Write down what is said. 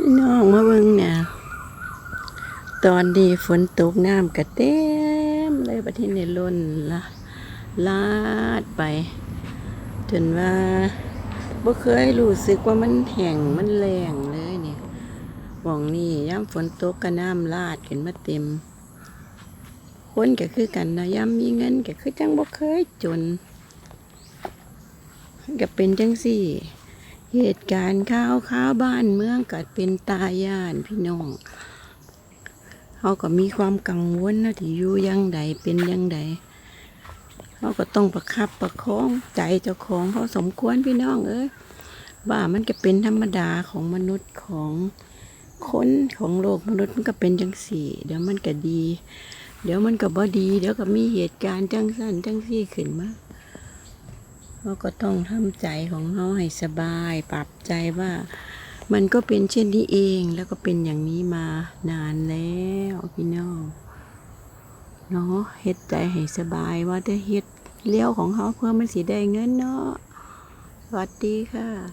น้องมาเบิ่งเนี่ยตอนนี้ฝนตกน้ำกระเต็มเลยประเทศในล้นละลาดไป จนว่าบ่เคยรู้สึกว่ามันแห้งมันแรงเลยเนี่ยหว่องนี่ย่ำฝนตกก็น้ำลาดขึ้นมาเต็ม คนก็คือกันนะย่ำมีเงินก็คือจังบ่เคยจนก็เป็นจังสี่ เหตุการณ์ข้าวข้าวบ้านเมืองก็เป็นตาย่านพี่น้องเขาก็มีความกังวลนะที่อยู่ยังใดเป็นยังใดเขาก็ต้องประคับประคองใจเจ้าของเขาสมควรพี่น้องเอ้ยว่ามันก็เป็นธรรมดาของมนุษย์ของคนของโลกมนุษย์มันก็เป็นจังสี่ เดี๋ยวมันก็ดี เดี๋ยวมันก็บ่ดี เดี๋ยวก็มีเหตุการณ์จังสั้นจังสี่ขึ้นมา เราก็ต้องทำใจของเขาให้สบาย ปรับใจว่ามันก็เป็นเช่นนี้เองแล้วก็เป็นอย่างนี้มานานแล้วพี่น้องเนาะเฮ็ดใจให้สบายว่าจะเฮ็ดเลี้ยวของเขาเพื่อมันสีได้เงินเนาะสวัสดีค่ะ